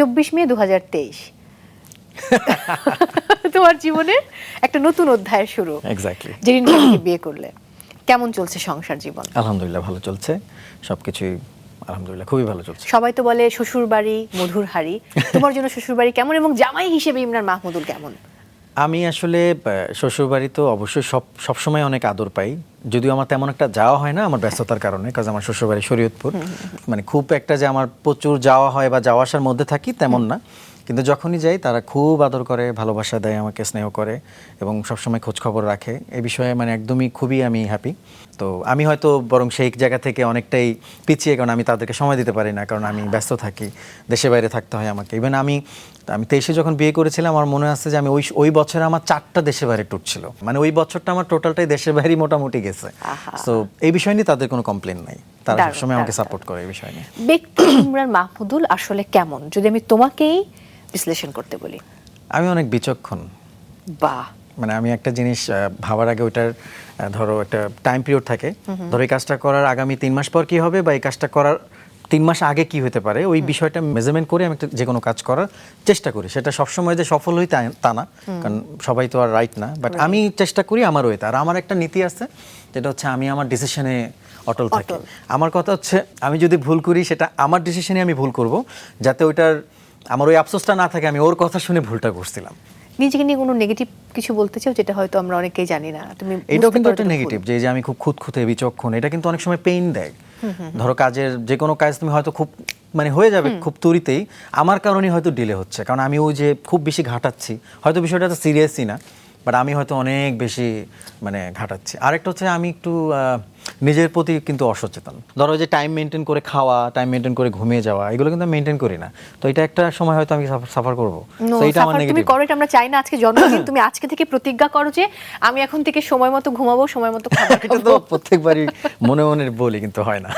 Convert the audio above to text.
চব্বিশ মে দু তোমার জীবনে একটা নতুন অধ্যায় শুরু। এক্স্যাক্টলি যেদিন বিয়ে করলে। কেমন চলছে সংসার জীবন? আলহামদুলিল্লাহ ভালো চলছে। সবকিছুই আলহামদুলিল্লাহ খুবই ভালো চলছে। সবাই তো বলে শ্বশুর বাড়ি মধুর হাড়ি। তোমার জন্য শ্বশুর বাড়ি কেমন এবং জামাই হিসেবে ইমরান মাহমুদুল কেমন? আমি আসলে শ্বশুরবাড়ি তো অবশ্যই সব সবসময় অনেক আদর পাই। যদিও আমার তেমন একটা যাওয়া হয় না আমার ব্যস্ততার কারণে কাজ আমার শ্বশুরবাড়ি শরীয়তপুর। মানে খুব একটা যে আমার প্রচুর যাওয়া হয় বা যাওয়া আসার মধ্যে থাকি তেমন না। কিন্তু যখনই যাই তারা খুব আদর করে ভালোবাসা দেয় আমাকে স্নেহ করে এবং সবসময় খোঁজ খবর রাখে। এ বিষয়ে মানে একদমই খুবই আমি হ্যাপি তো আমি হয়তো বরং সেই জায়গা থেকে অনেকটাই পিছিয়ে কারণ আমি তাদেরকে সময় দিতে পারি না কারণ আমি ব্যস্ত থাকি দেশে বাইরে থাকতে হয় আমাকে। ইভেন আমি আমি তেইশে যখন বিয়ে করেছিলাম আমার মনে আছে যে আমি ওই ওই বছরে আমার চারটা দেশে বাইরে ট্যুর ছিল। মানে ওই বছরটা আমার টোটালটাই দেশের বাইরেই মোটামুটি গেছে। তো এই বিষয় নিয়ে তাদের কোনো কমপ্লেন নাই। তারা সবসময় আমাকে সাপোর্ট করে এই বিষয় নিয়ে। ব্যক্তি ইমরান মাহমুদুল আসলে কেমন? যদি আমি তোমাকেই বিশ্লেষণ করতে বলি। আমি অনেক বিচক্ষণ। বাহ। মানে আমি একটা জিনিস ভাবার আগে ওইটার ধরো একটা টাইম পিরিয়ড থাকে। ধরো এই কাজটা করার আগামী তিন মাস পর কি হবে বা এই কাজটা করার তিন মাস আগে কি হতে পারে ওই বিষয়টা মেজারমেন্ট করে আমি একটা যে কোনো কাজ করার চেষ্টা করি। সেটা সবসময় যে সফল হই তা- তা না কারণ সবাই তো আর রাইট না। বাট আমি চেষ্টা করি আমার ওয়েতে। আর আমার একটা নীতি আছে যেটা হচ্ছে আমি আমার ডিসিশনে অটল থাকি। আমার কথা হচ্ছে আমি যদি ভুল করি সেটা আমার ডিসিশনে আমি ভুল করব যাতে ওইটার আমার ওই আফসোসটা না থাকে আমি ওর কথা শুনে ভুলটা করছিলাম। নিজেকে নিয়ে কোনো নেগেটিভ কিছু বলতে চাও যেটা হয়তো আমরা অনেকেই জানি না? তুমি এটাও কিন্তু একটা নেগেটিভ যে যে আমি খুব খুঁতখুঁতে বিচক্ষণ এটা কিন্তু অনেক সময় পেইন দেয়। ধরো কাজের যে কোনো কাজ তুমি হয়তো খুব মানে হয়ে যাবে খুব তুরিতেই আমার কারণে হয়তো ডিলে হচ্ছে। কারণ আমি ওই যে খুব বেশি ঘাটাচ্ছি হয়তো বিষয়টা তো সিরিয়াসই না বাট আমি হয়তো অনেক বেশি মানে ঘাটাচ্ছি। আরেকটা হচ্ছে আমি একটু আহ, নিজের প্রতি কিন্তু অসচেতন। ধরো যে টাইম মেনটেন করে খাওয়া টাইম মেনটেন করে ঘুমিয়ে যাওয়া এগুলো কিন্তু আমি মেনটেন করি না। তো এটা একটা সময় হয়তো আমি সাফার করব। তো এটা আমার নেগেটিভ তুমি করো এটা আমরা চাই না আজকে জন্মদিন তুমি আজকে থেকে প্রতিজ্ঞা করো যে আমি এখন থেকে সময় মতো ঘুমাবো সময় মতো খাব। এটা তো প্রত্যেকবারই মনে মনে বলি কিন্তু হয় না।